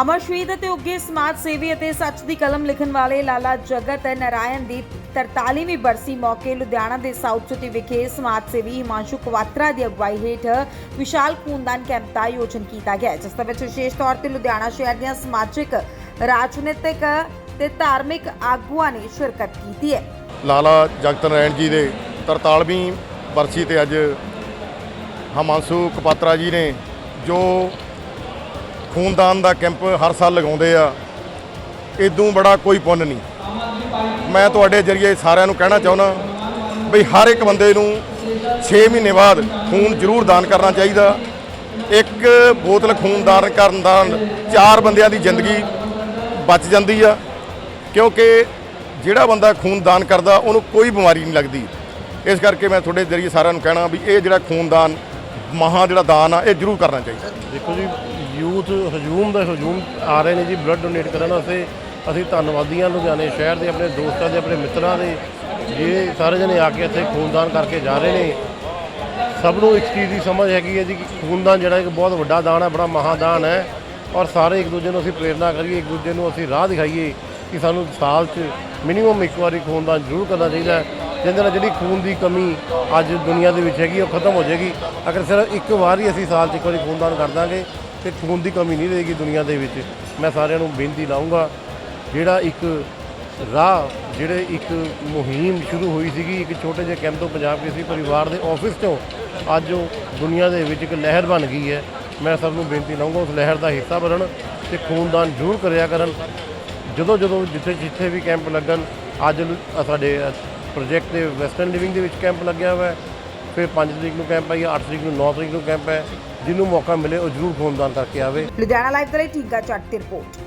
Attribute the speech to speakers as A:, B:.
A: ਅਮਰ ਸ਼ਹੀਦ ਅਤੇ ਉੱਗੇ ਸਮਾਜ ਸੇਵੀ ਅਤੇ ਸੱਚ ਦੀ ਕਲਮ ਲਿਖਣ ਵਾਲੇ ਲਾਲਾ ਜਗਤ ਨਾਰਾਇਣ ਦੀ 43ਵੀਂ ਬਰਸੀ ਮੌਕੇ ਲੁਧਿਆਣਾ ਦੇ ਸਾਊਥ ਸਿਟੀ ਵਿਖੇ ਸਮਾਜ ਸੇਵੀ ਹਿਮਾਂਸ਼ੂ ਕਵਾਤਰਾ ਦੀ ਅਗਵਾਈ ਹੇਠ ਵਿਸ਼ਾਲ ਖੂਨਦਾਨ ਕੈਂਪ ਦਾ ਆਯੋਜਨ ਕੀਤਾ ਗਿਆ, ਜਿਸ ਦੇ ਵਿੱਚ ਵਿਸ਼ੇਸ਼ ਤੌਰ ਤੇ ਲੁਧਿਆਣਾ ਸ਼ਹਿਰ ਦੀਆਂ ਸਮਾਜਿਕ, ਰਾਜਨੀਤਿਕ ਤੇ ਧਾਰਮਿਕ ਆਗੂਆਂ ਨੇ ਸ਼ਿਰਕਤ ਕੀਤੀ ਹੈ।
B: ਲਾਲਾ ਜਗਤ ਨਾਰਾਇਣ ਜੀ ਦੇ 43ਵੀਂ ਬਰਸੀ ਤੇ ਅੱਜ ਹਮਾਂਸੂ ਕਪਾਤਰਾ ਜੀ ਨੇ ਜੋ ਖੂਨਦਾਨ ਦਾ ਕੈਂਪ ਹਰ ਸਾਲ ਲਗਾਉਂਦੇ ਆ। ਇਦੋਂ ਬੜਾ ਕੋਈ ਪੁੰਨ ਨਹੀਂ। ਮੈਂ ਤੁਹਾਡੇ ਜਰੀਏ ਸਾਰਿਆਂ ਨੂੰ ਕਹਿਣਾ ਚਾਹੁੰਦਾ ਵੀ ਹਰ ਇੱਕ ਬੰਦੇ ਨੂੰ 6 ਮਹੀਨੇ ਬਾਅਦ ਖੂਨ ਜ਼ਰੂਰ ਦਾਨ ਕਰਨਾ ਚਾਹੀਦਾ। ਇੱਕ ਬੋਤਲ ਖੂਨ ਦਾਨ ਕਰਨ ਨਾਲ ਚਾਰ ਬੰਦਿਆਂ ਦੀ ਜ਼ਿੰਦਗੀ ਬਚ ਜਾਂਦੀ ਆ। ਕਿਉਂਕਿ ਜਿਹੜਾ ਬੰਦਾ ਖੂਨ ਦਾਨ ਕਰਦਾ, ਉਹਨੂੰ ਕੋਈ ਬਿਮਾਰੀ ਨਹੀਂ ਲੱਗਦੀ। ਇਸ ਕਰਕੇ ਮੈਂ ਤੁਹਾਡੇ ਜਰੀਏ ਸਾਰਿਆਂ ਨੂੰ ਕਹਿਣਾ ਵੀ ਇਹ ਜਿਹੜਾ ਖੂਨਦਾਨ ਮਹਾ ਜਿਹੜਾ ਦਾਨ ਆ, ਇਹ ਜ਼ਰੂਰ ਕਰਨਾ ਚਾਹੀਦਾ।
C: ਦੇਖੋ ਜੀ ਯੂਥ, ਹਜੂਮ ਦਾ ਹਜੂਮ ਆ ਰਹੇ ਨੇ ਜੀ ਬਲੱਡ ਡੋਨੇਟ ਕਰਨ ਵਾਸਤੇ। ਅਸੀਂ ਧੰਨਵਾਦੀ ਹਾਂ ਲੁਧਿਆਣੇ ਸ਼ਹਿਰ ਦੇ ਆਪਣੇ ਦੋਸਤਾਂ ਦੇ, ਆਪਣੇ ਮਿੱਤਰਾਂ ਦੇ ਜਿਹੜੇ ਸਾਰੇ ਜਣੇ ਆ ਕੇ ਇੱਥੇ ਖੂਨਦਾਨ ਕਰਕੇ ਜਾ ਰਹੇ ਨੇ। ਸਭ ਨੂੰ ਇੱਕ ਚੀਜ਼ ਦੀ ਸਮਝ ਹੈਗੀ ਹੈ ਜੀ ਕਿ ਖੂਨਦਾਨ ਜਿਹੜਾ ਇੱਕ ਬਹੁਤ ਵੱਡਾ ਦਾਨ ਹੈ, ਬੜਾ ਮਹਾਦਾਨ ਹੈ। ਔਰ ਸਾਰੇ ਇੱਕ ਦੂਜੇ ਨੂੰ ਅਸੀਂ ਪ੍ਰੇਰਨਾ ਕਰੀਏ, ਇੱਕ ਦੂਜੇ ਨੂੰ ਅਸੀਂ ਰਾਹ ਦਿਖਾਈਏ ਕਿ ਸਾਨੂੰ ਸਾਲ 'ਚ ਮਿਨੀਮਮ ਇੱਕ ਵਾਰੀ ਖੂਨਦਾਨ ਜ਼ਰੂਰ ਕਰਨਾ ਚਾਹੀਦਾ ਹੈ। ਜਿਹਦੇ ਨਾਲ ਜਿਹੜੀ ਖੂਨ ਦੀ ਕਮੀ ਅੱਜ ਦੁਨੀਆ ਦੇ ਵਿੱਚ ਹੈਗੀ, ਉਹ ਖਤਮ ਹੋ ਜਾਏਗੀ। ਅਗਰ ਸਿਰਫ ਇੱਕ ਵਾਰ ਹੀ ਅਸੀਂ ਸਾਲ 'ਚ ਇੱਕ ਵਾਰੀ ਖੂਨਦਾਨ ਕਰ ਦਾਂਗੇ ਤੇ ਖੂਨ ਦੀ ਕਮੀ ਨਹੀਂ ਰਹੇਗੀ ਦੁਨੀਆ ਦੇ ਵਿੱਚ। ਮੈਂ ਸਾਰਿਆਂ ਨੂੰ ਬੇਨਤੀ ਲਾਉਂਗਾ, ਜਿਹੜਾ ਇੱਕ ਰਾਹ, ਜਿਹੜੇ ਇੱਕ ਮੁਹਿੰਮ ਸ਼ੁਰੂ ਹੋਈ ਸੀਗੀ, ਇੱਕ ਛੋਟੇ ਜਿਹੇ ਕੈਂਪ ਤੋਂ ਪੰਜਾਬ ਕੇਸਰੀ ਪਰਿਵਾਰ ਦੇ ਆਫਿਸ ਤੋਂ ਅੱਜ ਉਹ ਦੁਨੀਆ ਦੇ ਵਿੱਚ ਇੱਕ ਲਹਿਰ ਬਣ ਗਈ ਹੈ। ਮੈਂ ਸਭ ਨੂੰ ਬੇਨਤੀ ਲਾਉਂਗਾ, ਉਸ ਲਹਿਰ ਦਾ ਹਿੱਸਾ ਬਣਨ ਤੇ ਖੂਨਦਾਨ ਜ਼ਰੂਰ ਕਰਿਆ ਕਰਨ। ਜਦੋਂ ਜਦੋਂ ਜਿੱਥੇ ਜਿੱਥੇ ਵੀ ਕੈਂਪ ਲੱਗਣ, ਅੱਜ ਸਾਡੇ ਪ੍ਰੋਜੈਕਟ ਦੇ ਵੈਸਟਰਨ ਲਿਵਿੰਗ ਦੇ ਵਿੱਚ ਕੈਂਪ ਲੱਗਿਆ ਹੋਇਆ ਹੈ। ਫਿਰ 5 ਤਰੀਕ ਨੂੰ ਕੈਂਪ ਹੈ ਜਾਂ 8 ਤਰੀਕ ਨੂੰ 9 ਤਰੀਕ ਨੂੰ ਕੈਂਪ ਹੈ। ਜਿਹਨੂੰ ਮੌਕਾ ਮਿਲੇ ਉਹ ਜ਼ਰੂਰ ਖੂਨਦਾਨ ਕਰਕੇ ਆਵੇ।
A: ਲੁਧਿਆਣਾ ਲਾਈਵ ਦੇ ਲਈ ਠੀਕਾ ਚੱਟ ਦੀ ਰਿਪੋਰਟ।